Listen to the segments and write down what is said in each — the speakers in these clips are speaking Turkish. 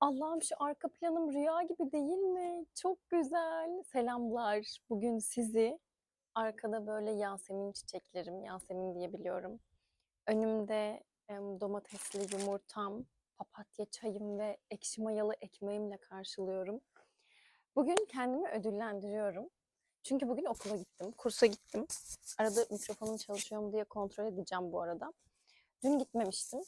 Allah'ım şu arka planım rüya gibi değil mi? Çok güzel. Selamlar. Bugün sizi arkada böyle Yasemin çiçeklerim, Yasemin diye biliyorum. Önümde domatesli yumurtam, papatya çayım ve ekşi mayalı ekmeğimle karşılıyorum. Bugün kendimi ödüllendiriyorum. Çünkü bugün okula gittim, kursa gittim. Arada mikrofonum çalışıyor mu diye kontrol edeceğim bu arada. Dün gitmemiştim.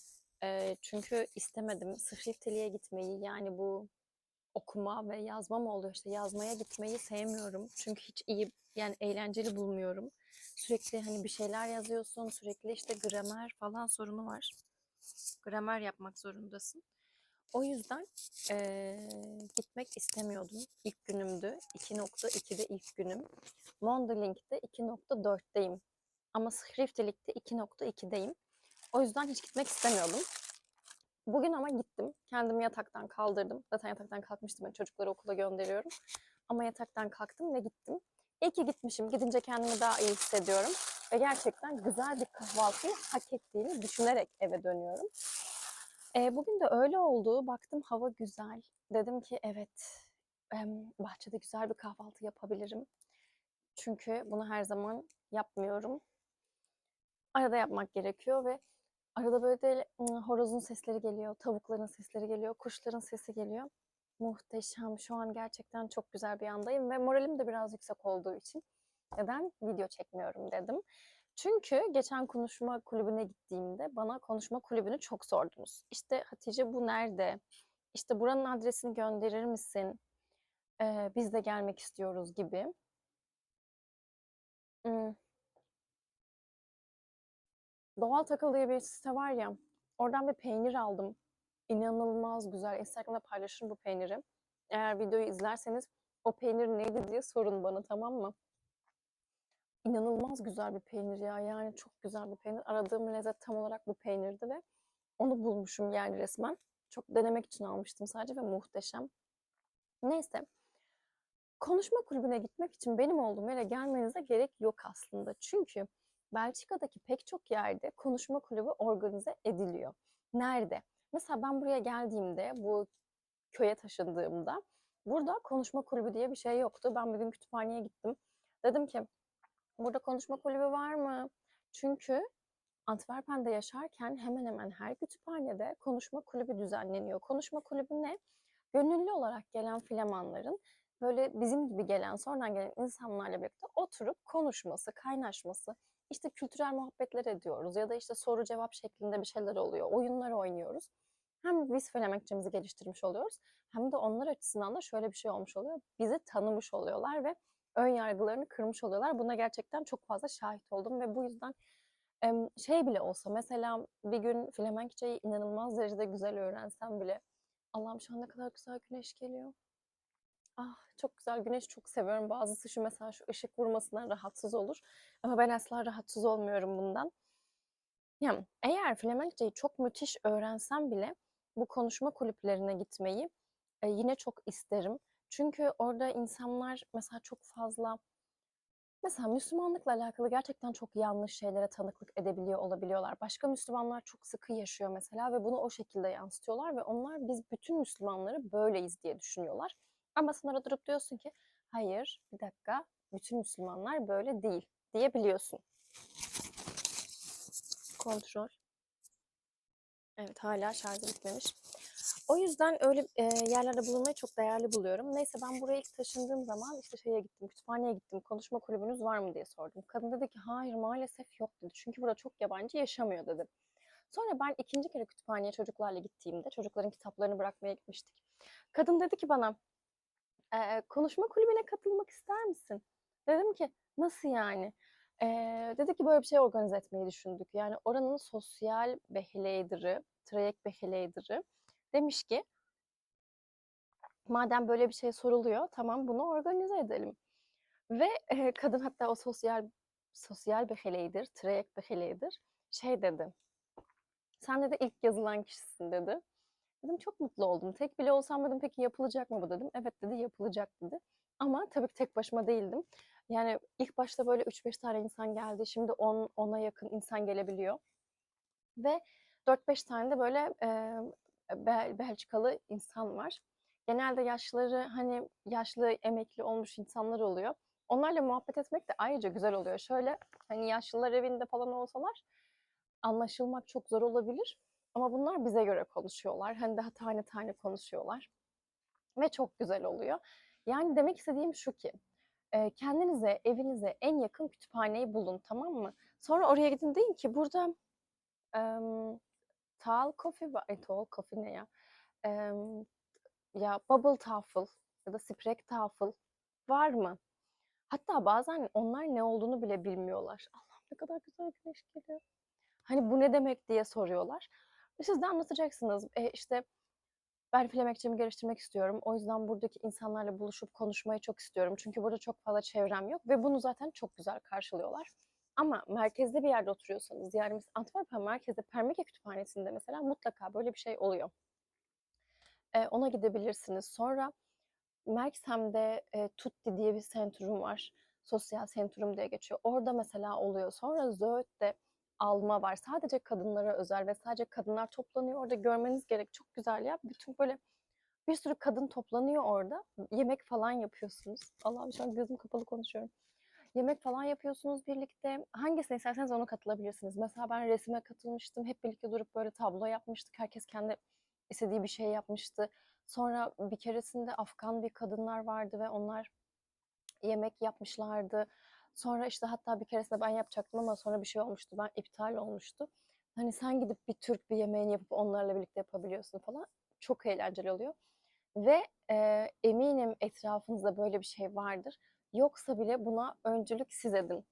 Eee, çünkü istemedim sıfırteliğe gitmeyi yani bu okuma ve yazma mı oluyor işte yazmaya gitmeyi sevmiyorum. Çünkü hiç iyi yani eğlenceli bulmuyorum. Sürekli hani bir şeyler yazıyorsun sürekli işte gramer falan sorunu var. Gramer yapmak zorundasın. O yüzden eee, gitmek istemiyordum. İlk günümdü. 2.2'de ilk günüm. Mondeling'de 2.4'teyim. Ama Schriftlich'te 2.2'deyim. O yüzden hiç gitmek istemiyordum. Bugün ama gittim. Kendimi yataktan kaldırdım. Zaten yataktan kalkmıştım. Ben çocukları okula gönderiyorum. Ama yataktan kalktım ve gittim. İyi ki gitmişim. Gidince kendimi daha iyi hissediyorum. Ve gerçekten güzel bir kahvaltıyı hak ettiğini düşünerek eve dönüyorum. Ee, bugün de öyle oldu. Baktım hava güzel. Dedim ki evet bahçede güzel bir kahvaltı yapabilirim. Çünkü bunu her zaman yapmıyorum. Arada yapmak gerekiyor ve arada böyle horozun sesleri geliyor, tavukların sesleri geliyor, kuşların sesi geliyor. Muhteşem. Şu an gerçekten çok güzel bir andayım ve moralim de biraz yüksek olduğu için neden video çekmiyorum dedim. Çünkü geçen konuşma kulübüne gittiğimde bana konuşma kulübünü çok sordunuz. İşte Hatice bu nerede? İşte buranın adresini gönderir misin? Ee, biz de gelmek istiyoruz gibi. Hmm, Doğal Takıl diye bir site var ya. Oradan bir peynir aldım. İnanılmaz güzel. Instagram'da paylaşırım bu peyniri. Eğer videoyu izlerseniz o peynir neydi diye sorun bana tamam mı? İnanılmaz güzel bir peynir ya. Yani çok güzel bir peynir. Aradığım lezzet tam olarak bu peynirdi ve onu bulmuşum yani resmen. Çok denemek için almıştım sadece ve muhteşem. Neyse. Konuşma kulübüne gitmek için benim olduğum yere gelmenize gerek yok aslında. Çünkü Belçika'daki pek çok yerde konuşma kulübü organize ediliyor. Nerede? Mesela ben buraya geldiğimde, bu köye taşındığımda burada konuşma kulübü diye bir şey yoktu. Ben bir gün kütüphaneye gittim. Dedim ki burada konuşma kulübü var mı? Çünkü Antwerpen'de yaşarken hemen hemen her kütüphanede konuşma kulübü düzenleniyor. Konuşma kulübü ne? Gönüllü olarak gelen Flamanların böyle bizim gibi gelen, sonradan gelen insanlarla birlikte oturup konuşması, kaynaşması, işte kültürel muhabbetler ediyoruz ya da işte soru cevap şeklinde bir şeyler oluyor. Oyunlar oynuyoruz. Hem biz Felemenkçemizi geliştirmiş oluyoruz hem de onlar açısından da şöyle bir şey olmuş oluyor. Bizi tanımış oluyorlar ve ön yargılarını kırmış oluyorlar. Buna gerçekten çok fazla şahit oldum ve bu yüzden şey bile olsa mesela bir gün Flemenkçeyi inanılmaz derecede güzel öğrensem bile Allah'ım şu an ne kadar güzel güneş geliyor. Ah çok güzel güneş çok seviyorum. Bazısı şu mesela şu ışık vurmasından rahatsız olur. Ama ben asla rahatsız olmuyorum bundan. Yani eğer Flemenkçeyi çok müthiş öğrensem bile bu konuşma kulüplerine gitmeyi e, yine çok isterim. Çünkü orada insanlar mesela çok fazla mesela Müslümanlıkla alakalı gerçekten çok yanlış şeylere tanıklık edebiliyor olabiliyorlar. Başka Müslümanlar çok sıkı yaşıyor mesela ve bunu o şekilde yansıtıyorlar ve onlar biz bütün Müslümanları böyleyiz diye düşünüyorlar. Ama sonra durup diyorsun ki hayır bir dakika bütün Müslümanlar böyle değil diyebiliyorsun. Kontrol. Evet hala şarjı bitmemiş. O yüzden öyle e, yerlerde bulunmayı çok değerli buluyorum. Neyse ben buraya ilk taşındığım zaman işte şeye gittim, kütüphaneye gittim. Konuşma kulübünüz var mı diye sordum. Kadın dedi ki hayır maalesef yok dedi. Çünkü burada çok yabancı yaşamıyor dedi. Sonra ben ikinci kere kütüphaneye çocuklarla gittiğimde çocukların kitaplarını bırakmaya gitmiştik. Kadın dedi ki bana e, konuşma kulübüne katılmak ister misin? Dedim ki nasıl yani? E, dedi ki böyle bir şey organize etmeyi düşündük. Yani oranın sosyal beheleydir'i, trayek beheleydir'i demiş ki madem böyle bir şey soruluyor tamam bunu organize edelim. Ve e, kadın hatta o sosyal sosyal beheleydir, trayek beheleydir şey dedi. Sen dedi ilk yazılan kişisin dedi. Dedim çok mutlu oldum. Tek bile olsam dedim peki yapılacak mı bu dedim. Evet dedi yapılacak dedi. Ama tabii ki tek başıma değildim. Yani ilk başta böyle 3-5 tane insan geldi. Şimdi 10 10'a yakın insan gelebiliyor. Ve 4-5 tane de böyle e, Bel Belçikalı insan var. Genelde yaşlıları hani yaşlı emekli olmuş insanlar oluyor. Onlarla muhabbet etmek de ayrıca güzel oluyor. Şöyle hani yaşlılar evinde falan olsalar anlaşılmak çok zor olabilir. Ama bunlar bize göre konuşuyorlar. Hani daha tane tane konuşuyorlar. Ve çok güzel oluyor. Yani demek istediğim şu ki e, kendinize, evinize en yakın kütüphaneyi bulun tamam mı? Sonra oraya gidin deyin ki burada em, Tall Coffee var. Ay, Tall Coffee ne ya? Em, ya Bubble Tafel ya da Sprek Tafel var mı? Hatta bazen onlar ne olduğunu bile bilmiyorlar. Allah'ım ne kadar güzel güneş geliyor. Hani bu ne demek diye soruyorlar. Siz de anlatacaksınız. E, işte ben Flemenkçemi geliştirmek istiyorum. O yüzden buradaki insanlarla buluşup konuşmayı çok istiyorum. Çünkü burada çok fazla çevrem yok ve bunu zaten çok güzel karşılıyorlar. Ama merkezde bir yerde oturuyorsanız, yani biz Antwerpen merkezde Permeke Kütüphanesi'nde mesela mutlaka böyle bir şey oluyor. E, ona gidebilirsiniz. Sonra Merksem'de e, Tutti diye bir sentrum var. Sosyal sentrum diye geçiyor. Orada mesela oluyor. Sonra Zöğüt'te alma var. Sadece kadınlara özel ve sadece kadınlar toplanıyor. Orada görmeniz gerek. Çok güzel ya. Bütün böyle bir sürü kadın toplanıyor orada. Yemek falan yapıyorsunuz. Allah'ım şu an gözüm kapalı konuşuyorum. Yemek falan yapıyorsunuz birlikte. Hangisine isterseniz ona katılabilirsiniz. Mesela ben resime katılmıştım. Hep birlikte durup böyle tablo yapmıştık. Herkes kendi istediği bir şey yapmıştı. Sonra bir keresinde Afgan bir kadınlar vardı ve onlar yemek yapmışlardı. Sonra işte hatta bir keresinde ben yapacaktım ama sonra bir şey olmuştu. Ben iptal olmuştu. Hani sen gidip bir Türk bir yemeğini yapıp onlarla birlikte yapabiliyorsun falan. Çok eğlenceli oluyor. Ve e, eminim etrafınızda böyle bir şey vardır. Yoksa bile buna öncülük siz edin.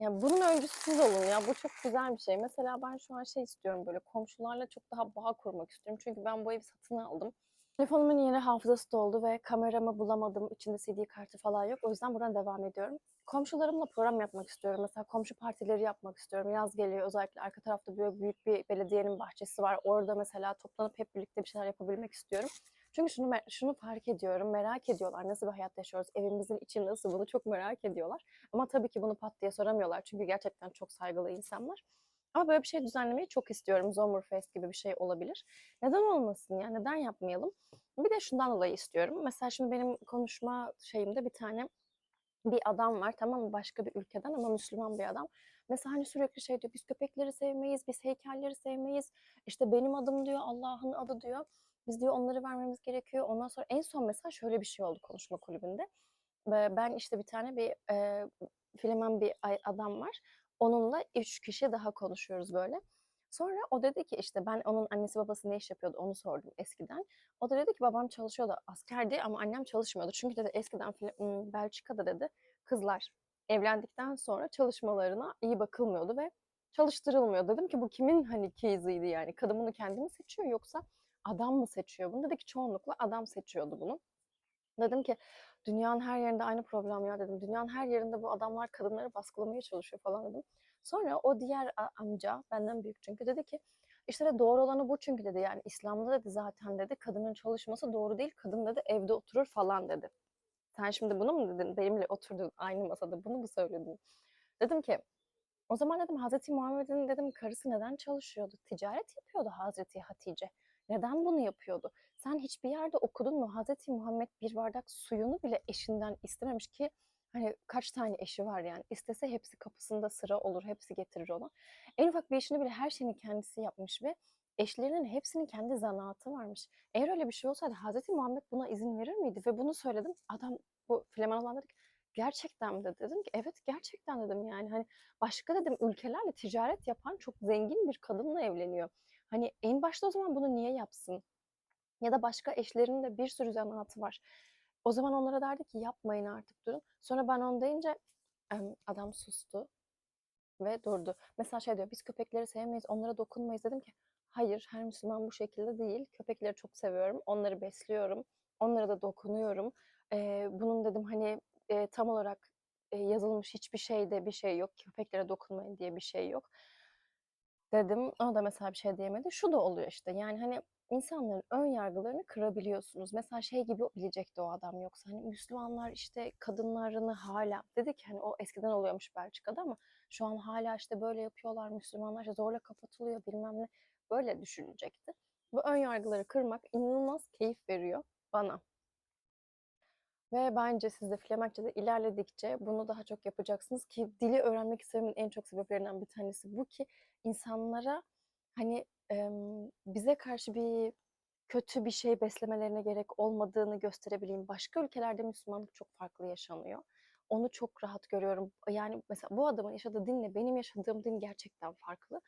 Yani bunun öncüsü siz olun ya. Bu çok güzel bir şey. Mesela ben şu an şey istiyorum böyle komşularla çok daha bağ kurmak istiyorum. Çünkü ben bu evi satın aldım. Telefonumun yeni hafızası doldu ve kameramı bulamadım. İçinde CD kartı falan yok. O yüzden buradan devam ediyorum. Komşularımla program yapmak istiyorum. Mesela komşu partileri yapmak istiyorum. Yaz geliyor özellikle arka tarafta böyle büyük bir belediyenin bahçesi var. Orada mesela toplanıp hep birlikte bir şeyler yapabilmek istiyorum. Çünkü şunu şunu fark ediyorum. Merak ediyorlar. Nasıl bir hayat yaşıyoruz? Evimizin içi nasıl? Bunu çok merak ediyorlar. Ama tabii ki bunu pat diye soramıyorlar. Çünkü gerçekten çok saygılı insanlar. Ama böyle bir şey düzenlemeyi çok istiyorum. Zomerfest gibi bir şey olabilir. Neden olmasın ya? Neden yapmayalım? Bir de şundan dolayı istiyorum. Mesela şimdi benim konuşma şeyimde bir tane bir adam var tamam mı? Başka bir ülkeden ama Müslüman bir adam. Mesela hani sürekli şey diyor biz köpekleri sevmeyiz, biz heykelleri sevmeyiz. İşte benim adım diyor, Allah'ın adı diyor. Biz diyor onları vermemiz gerekiyor. Ondan sonra en son mesela şöyle bir şey oldu konuşma kulübünde. Ben işte bir tane bir e, Flemen bir adam var. Onunla üç kişi daha konuşuyoruz böyle. Sonra o dedi ki işte ben onun annesi babası ne iş yapıyordu onu sordum eskiden. O da dedi ki babam çalışıyordu askerdi ama annem çalışmıyordu. Çünkü dedi eskiden Belçika'da dedi kızlar evlendikten sonra çalışmalarına iyi bakılmıyordu ve çalıştırılmıyor. Dedim ki bu kimin hani case'ıydı yani? Kadın bunu kendi mi seçiyor yoksa adam mı seçiyor bunu? Dedi ki çoğunlukla adam seçiyordu bunu. Dedim ki dünyanın her yerinde aynı problem ya dedim. Dünyanın her yerinde bu adamlar kadınları baskılamaya çalışıyor falan dedim. Sonra o diğer amca benden büyük çünkü dedi ki işte de doğru olanı bu çünkü dedi yani İslam'da dedi zaten dedi kadının çalışması doğru değil kadın dedi evde oturur falan dedi. Sen şimdi bunu mu dedin benimle oturdun aynı masada bunu mu söyledin? Dedim ki o zaman dedim Hazreti Muhammed'in dedim karısı neden çalışıyordu? Ticaret yapıyordu Hazreti Hatice. Neden bunu yapıyordu? Sen hiçbir yerde okudun mu? Hazreti Muhammed bir bardak suyunu bile eşinden istememiş ki hani kaç tane eşi var yani. İstese hepsi kapısında sıra olur, hepsi getirir ona. En ufak bir işini bile her şeyini kendisi yapmış ve eşlerinin hepsinin kendi zanaatı varmış. Eğer öyle bir şey olsaydı Hazreti Muhammed buna izin verir miydi? Ve bunu söyledim. Adam bu Fleman olan dedi ki gerçekten mi dedi. Dedim ki evet gerçekten dedim yani. Hani başka dedim ülkelerle ticaret yapan çok zengin bir kadınla evleniyor. Hani en başta o zaman bunu niye yapsın? Ya da başka eşlerinin de bir sürü zanaatı var. O zaman onlara derdi ki yapmayın artık durun. Sonra ben onu deyince adam sustu ve durdu. Mesela şey diyor biz köpekleri sevmeyiz onlara dokunmayız dedim ki hayır her Müslüman bu şekilde değil. Köpekleri çok seviyorum onları besliyorum onlara da dokunuyorum. Ee, bunun dedim hani e, tam olarak e, yazılmış hiçbir şeyde bir şey yok. Köpeklere dokunmayın diye bir şey yok dedim. O da mesela bir şey diyemedi. Şu da oluyor işte yani hani insanların ön yargılarını kırabiliyorsunuz. Mesela şey gibi bilecekti o adam yoksa hani Müslümanlar işte kadınlarını hala dedi ki hani o eskiden oluyormuş Belçika'da ama şu an hala işte böyle yapıyorlar Müslümanlar işte zorla kapatılıyor bilmem ne böyle düşünecekti. Bu ön yargıları kırmak inanılmaz keyif veriyor bana. Ve bence siz de Flemenkçe'de ilerledikçe bunu daha çok yapacaksınız ki dili öğrenmek istememin en çok sebeplerinden bir tanesi bu ki insanlara hani em, bize karşı bir kötü bir şey beslemelerine gerek olmadığını gösterebileyim. Başka ülkelerde Müslümanlık çok farklı yaşanıyor. Onu çok rahat görüyorum. Yani mesela bu adamın yaşadığı dinle benim yaşadığım din gerçekten farklı.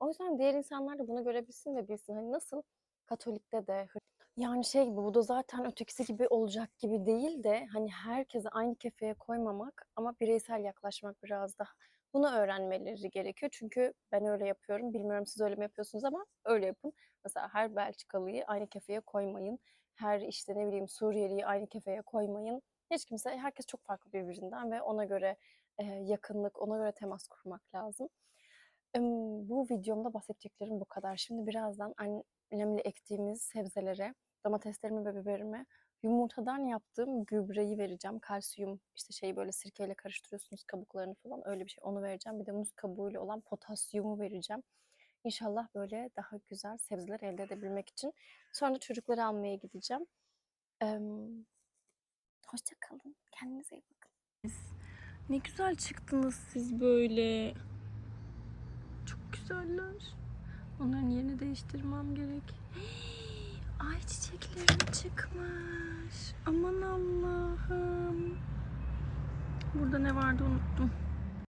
O yüzden diğer insanlar da bunu görebilsin ve bilsin. Hani nasıl Katolik'te de yani şey gibi bu da zaten ötekisi gibi olacak gibi değil de hani herkese aynı kefeye koymamak ama bireysel yaklaşmak biraz daha. Bunu öğrenmeleri gerekiyor. Çünkü ben öyle yapıyorum. Bilmiyorum siz öyle mi yapıyorsunuz ama öyle yapın. Mesela her Belçikalıyı aynı kefeye koymayın. Her işte ne bileyim Suriyeliyi aynı kefeye koymayın. Hiç kimse, herkes çok farklı birbirinden ve ona göre e, yakınlık, ona göre temas kurmak lazım. Bu videomda bahsedeceklerim bu kadar. Şimdi birazdan annemle ektiğimiz sebzelere, domateslerimi ve biberimi yumurtadan yaptığım gübreyi vereceğim. Kalsiyum işte şeyi böyle sirkeyle karıştırıyorsunuz kabuklarını falan öyle bir şey onu vereceğim. Bir de muz kabuğuyla olan potasyumu vereceğim. İnşallah böyle daha güzel sebzeler elde edebilmek için. Sonra çocukları almaya gideceğim. Em, Hoşça kalın. Kendinize iyi bakın. Ne güzel çıktınız siz böyle. Çok güzeller. Onların yerini değiştirmem gerek. Ay çiçeklerim çıkmış. Aman Allah'ım. Burada ne vardı unuttum.